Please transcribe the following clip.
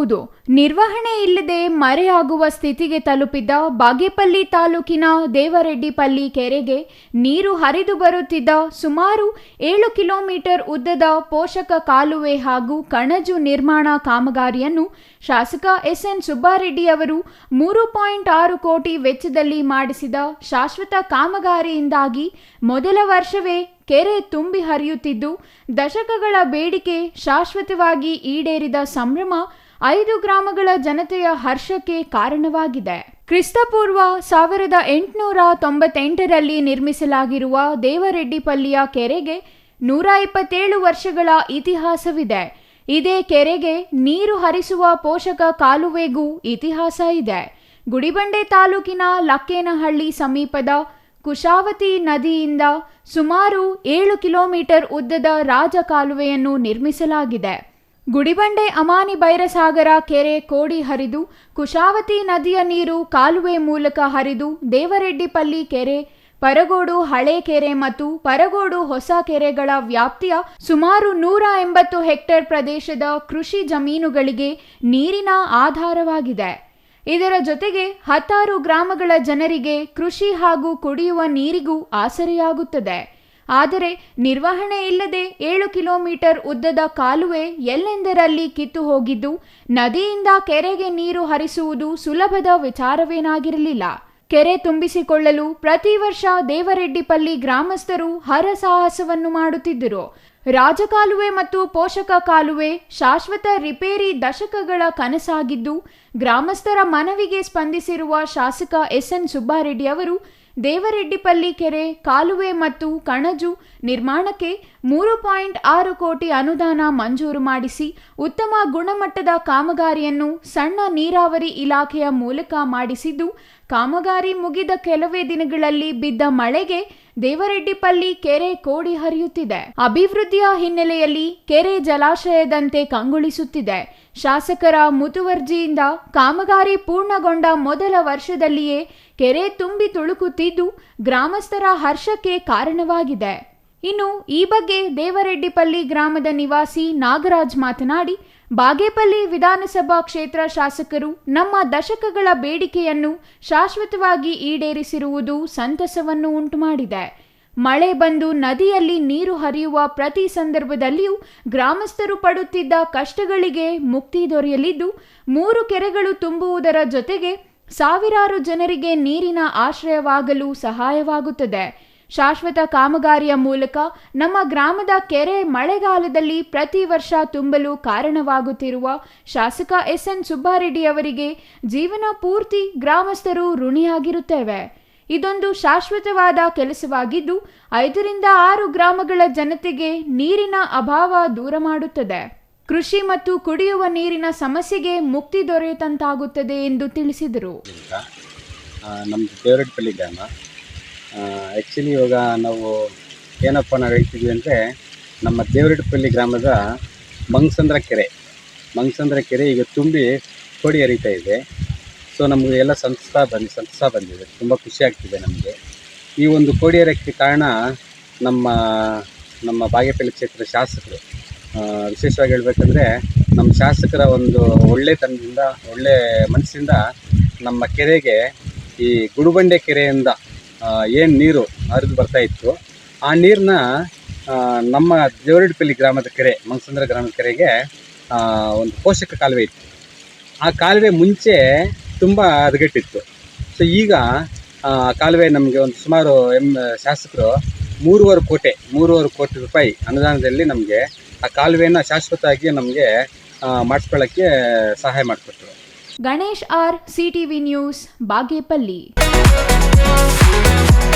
ಹೌದು. ನಿರ್ವಹಣೆ ಇಲ್ಲದೆ ಮರೆಯಾಗುವ ಸ್ಥಿತಿಗೆ ತಲುಪಿದ್ದ ಬಾಗೇಪಲ್ಲಿ ತಾಲೂಕಿನ ದೇವರೆಡ್ಡಿಪಲ್ಲಿ ಕೆರೆಗೆ ನೀರು ಹರಿದು ಬರುತ್ತಿದ್ದ ಸುಮಾರು ಏಳು ಕಿಲೋಮೀಟರ್ ಉದ್ದದ ಪೋಷಕ ಕಾಲುವೆ ಹಾಗೂ ಕಣಜು ನಿರ್ಮಾಣ ಕಾಮಗಾರಿಯನ್ನು ಶಾಸಕ ಎಸ್ಎನ್ ಸುಬ್ಬಾರೆಡ್ಡಿ ಅವರು ಮೂರು ಪಾಯಿಂಟ್ ಆರು ಕೋಟಿ ವೆಚ್ಚದಲ್ಲಿ ಮಾಡಿಸಿದ ಶಾಶ್ವತ ಕಾಮಗಾರಿಯಿಂದಾಗಿ ಮೊದಲ ವರ್ಷವೇ ಕೆರೆ ತುಂಬಿ ಹರಿಯುತ್ತಿದ್ದು, ದಶಕಗಳ ಬೇಡಿಕೆ ಶಾಶ್ವತವಾಗಿ ಈಡೇರಿದ ಸಂಭ್ರಮ ಐದು ಗ್ರಾಮಗಳ ಜನತೆಯ ಹರ್ಷಕ್ಕೆ ಕಾರಣವಾಗಿದೆ. ಕ್ರಿಸ್ತಪೂರ್ವ ಸಾವಿರದ ಎಂಟುನೂರ ತೊಂಬತ್ತೆಂಟರಲ್ಲಿ ನಿರ್ಮಿಸಲಾಗಿರುವ ದೇವರೆಡ್ಡಿಪಲ್ಲಿಯ ಕೆರೆಗೆ ನೂರ ಇಪ್ಪತ್ತೇಳು ವರ್ಷಗಳ ಇತಿಹಾಸವಿದೆ. ಇದೇ ಕೆರೆಗೆ ನೀರು ಹರಿಸುವ ಪೋಷಕ ಕಾಲುವೆಗೂ ಇತಿಹಾಸ ಇದೆ. ಗುಡಿಬಂಡೆ ತಾಲೂಕಿನ ಲಕ್ಕೇನಹಳ್ಳಿ ಸಮೀಪದ ಕುಶಾವತಿ ನದಿಯಿಂದ ಸುಮಾರು ಏಳು ಕಿಲೋಮೀಟರ್ ಉದ್ದದ ರಾಜ ಕಾಲುವೆಯನ್ನು ನಿರ್ಮಿಸಲಾಗಿದೆ. ಗುಡಿಬಂಡೆ ಅಮಾನಿ ಬೈರಸಾಗರ ಕೆರೆ ಕೋಡಿ ಹರಿದು, ಕುಶಾವತಿ ನದಿಯ ನೀರು ಕಾಲುವೆ ಮೂಲಕ ಹರಿದು, ದೇವರೆಡ್ಡಿಪಲ್ಲಿ ಕೆರೆ, ಪರಗೋಡು ಹಳೆ ಕೆರೆ ಮತ್ತು ಪರಗೋಡು ಹೊಸ ಕೆರೆಗಳ ವ್ಯಾಪ್ತಿಯ ಸುಮಾರು ನೂರ ಎಂಬತ್ತು ಹೆಕ್ಟೇರ್ ಪ್ರದೇಶದ ಕೃಷಿ ಜಮೀನುಗಳಿಗೆ ನೀರಿನ ಆಧಾರವಾಗಿದೆ. ಇದರ ಜೊತೆಗೆ ಹತ್ತಾರು ಗ್ರಾಮಗಳ ಜನರಿಗೆ ಕೃಷಿ ಹಾಗೂ ಕುಡಿಯುವ ನೀರಿಗೂ ಆಸರೆಯಾಗುತ್ತದೆ. ಆದರೆ ನಿರ್ವಹಣೆ ಇಲ್ಲದೆ ಏಳು ಕಿಲೋಮೀಟರ್ ಉದ್ದದ ಕಾಲುವೆ ಎಲ್ಲೆಂದರಲ್ಲಿ ಕಿತ್ತು ಹೋಗಿದ್ದು, ನದಿಯಿಂದ ಕೆರೆಗೆ ನೀರು ಹರಿಸುವುದು ಸುಲಭದ ವಿಚಾರವೇನಾಗಿರಲಿಲ್ಲ. ಕೆರೆ ತುಂಬಿಸಿಕೊಳ್ಳಲು ಪ್ರತಿ ವರ್ಷ ದೇವರೆಡ್ಡಿಪಲ್ಲಿ ಗ್ರಾಮಸ್ಥರು ಹರಸಾಹಸವನ್ನು ಮಾಡುತ್ತಿದ್ದರು. ರಾಜಕಾಲುವೆ ಮತ್ತು ಪೋಷಕ ಕಾಲುವೆ ಶಾಶ್ವತ ರಿಪೇರಿ ದಶಕಗಳ ಕನಸಾಗಿದ್ದು, ಗ್ರಾಮಸ್ಥರ ಮನವಿಗೆ ಸ್ಪಂದಿಸಿರುವ ಶಾಸಕ ಎಸ್ ಎನ್ ಸುಬ್ಬಾರೆಡ್ಡಿ ಅವರು ದೇವರೆಡ್ಡಿಪಲ್ಲಿ ಕೆರೆ ಕಾಲುವೆ ಮತ್ತು ಕಣಜು ನಿರ್ಮಾಣಕ್ಕೆ ಮೂರು ಪಾಯಿಂಟ್ ಆರು ಕೋಟಿ ಅನುದಾನ ಮಂಜೂರು ಮಾಡಿಸಿ ಉತ್ತಮ ಗುಣಮಟ್ಟದ ಕಾಮಗಾರಿಯನ್ನು ಸಣ್ಣ ನೀರಾವರಿ ಇಲಾಖೆಯ ಮೂಲಕ ಮಾಡಿಸಿದ್ದು, ಕಾಮಗಾರಿ ಮುಗಿದ ಕೆಲವೇ ದಿನಗಳಲ್ಲಿ ಬಿದ್ದ ಮಳೆಗೆ ದೇವರೆಡ್ಡಿಪಲ್ಲಿ ಕೆರೆ ಕೋಡಿ ಹರಿಯುತ್ತಿದೆ. ಅಭಿವೃದ್ಧಿಯ ಹಿನ್ನೆಲೆಯಲ್ಲಿ ಕೆರೆ ಜಲಾಶಯದಂತೆ ಕಂಗೊಳಿಸುತ್ತಿದೆ. ಶಾಸಕರ ಮುತುವರ್ಜಿಯಿಂದ ಕಾಮಗಾರಿ ಪೂರ್ಣಗೊಂಡ ಮೊದಲ ವರ್ಷದಲ್ಲಿಯೇ ಕೆರೆ ತುಂಬಿ ತುಳುಕುತ್ತಿದ್ದು, ಗ್ರಾಮಸ್ಥರ ಹರ್ಷಕ್ಕೆ ಕಾರಣವಾಗಿದೆ. ಇನ್ನು ಈ ಬಗ್ಗೆ ದೇವರೆಡ್ಡಿಪಲ್ಲಿ ಗ್ರಾಮದ ನಿವಾಸಿ ನಾಗರಾಜ್ ಮಾತನಾಡಿ, ಬಾಗೇಪಲ್ಲಿ ವಿಧಾನಸಭಾ ಕ್ಷೇತ್ರ ಶಾಸಕರು ನಮ್ಮ ದಶಕಗಳ ಬೇಡಿಕೆಯನ್ನು ಶಾಶ್ವತವಾಗಿ ಈಡೇರಿಸಿರುವುದು ಸಂತಸವನ್ನು ಉಂಟುಮಾಡಿದೆ. ಮಳೆ ಬಂದು ನದಿಯಲ್ಲಿ ನೀರು ಹರಿಯುವ ಪ್ರತಿ ಸಂದರ್ಭದಲ್ಲಿಯೂ ಗ್ರಾಮಸ್ಥರು ಪಡುತ್ತಿದ್ದ ಕಷ್ಟಗಳಿಗೆ ಮುಕ್ತಿ ದೊರೆಯಲಿದ್ದು, ಮೂರು ಕೆರೆಗಳು ತುಂಬುವುದರ ಜೊತೆಗೆ ಸಾವಿರಾರು ಜನರಿಗೆ ನೀರಿನ ಆಶ್ರಯವಾಗಲು ಸಹಾಯವಾಗುತ್ತದೆ. ಶಾಶ್ವತ ಕಾಮಗಾರಿಯ ಮೂಲಕ ನಮ್ಮ ಗ್ರಾಮದ ಕೆರೆ ಮಳೆಗಾಲದಲ್ಲಿ ಪ್ರತಿ ವರ್ಷ ತುಂಬಲು ಕಾರಣವಾಗುತ್ತಿರುವ ಶಾಸಕ ಎಸ್ಎನ್ ಸುಬ್ಬಾರೆಡ್ಡಿ ಅವರಿಗೆ ಜೀವನ ಪೂರ್ತಿ ಗ್ರಾಮಸ್ಥರು ಋಣಿಯಾಗಿರುತ್ತೇವೆ. ಇದೊಂದು ಶಾಶ್ವತವಾದ ಕೆಲಸವಾಗಿದ್ದು, ಐದರಿಂದ ಆರು ಗ್ರಾಮಗಳ ಜನತೆಗೆ ನೀರಿನ ಅಭಾವ ದೂರ ಮಾಡುತ್ತದೆ. ಕೃಷಿ ಮತ್ತು ಕುಡಿಯುವ ನೀರಿನ ಸಮಸ್ಯೆಗೆ ಮುಕ್ತಿ ದೊರೆತಂತಾಗುತ್ತದೆ ಎಂದು ತಿಳಿಸಿದರು. ಆ್ಯಕ್ಚುಲಿ ಇವಾಗ ನಾವು ಏನಪ್ಪ ನಾವು ಹೇಳ್ತಿದ್ವಿ ಅಂದರೆ ನಮ್ಮ ದೇವರಡ್ಪಲ್ಲಿ ಗ್ರಾಮದ ಮಂಗಸಂದ್ರ ಕೆರೆ. ಮಂಗಸಂದ್ರ ಕೆರೆ ಈಗ ತುಂಬಿ ಕೊಡಿ ಹರಿತಾ ಇದೆ. ಸೊ ನಮಗೆ ಎಲ್ಲ ಸಂತಸ ಬಂದು, ಸಂತಸ ಬಂದಿದೆ. ತುಂಬ ಖುಷಿ ಆಗ್ತಿದೆ ನಮಗೆ. ಈ ಒಂದು ಕೋಡಿ ಹರಕ್ಕೆ ಕಾರಣ ನಮ್ಮ ನಮ್ಮ ಬಾಗೇಪಲ್ಲಿ ಕ್ಷೇತ್ರ ಶಾಸಕರು. ವಿಶೇಷವಾಗಿ ಹೇಳಬೇಕಂದ್ರೆ ನಮ್ಮ ಶಾಸಕರ ಒಂದು ಒಳ್ಳೆತನದಿಂದ ಒಳ್ಳೆ ಮನಸ್ಸಿಂದ ನಮ್ಮ ಕೆರೆಗೆ ಈ ಗುಡುಬಂಡೆ ಕೆರೆಯಿಂದ ಏನು ನೀರು ಹರಿದು ಬರ್ತಾ ಇತ್ತು, ಆ ನೀರನ್ನ ನಮ್ಮ ದೇವರಡ್ಪಲ್ಲಿ ಗ್ರಾಮದ ಕೆರೆ ಮಂಗಸಂದ್ರ ಗ್ರಾಮದ ಕೆರೆಗೆ ಒಂದು ಪೋಷಕ ಕಾಲುವೆ ಇತ್ತು. ಆ ಕಾಲುವೆ ಮುಂಚೆ ತುಂಬ ಹದಗೆಟ್ಟಿತ್ತು. ಸೊ ಈಗ, ಆ ಕಾಲುವೆ ನಮಗೆ ಒಂದು ಸುಮಾರು ಎಂ ಶಾಸಕರು ಮೂರುವರೆ ಕೋಟೆ, ಮೂರುವರೆ ಕೋಟಿ ರೂಪಾಯಿ ಅನುದಾನದಲ್ಲಿ ನಮಗೆ ಆ ಕಾಲುವೆನ ಶಾಶ್ವತವಾಗಿ ನಮಗೆ ಮಾಡಿಸ್ಕೊಳ್ಳೋಕ್ಕೆ ಸಹಾಯ ಮಾಡಿಕೊಟ್ರು. Ganesh R CTV news, Bagepalli. Thank you.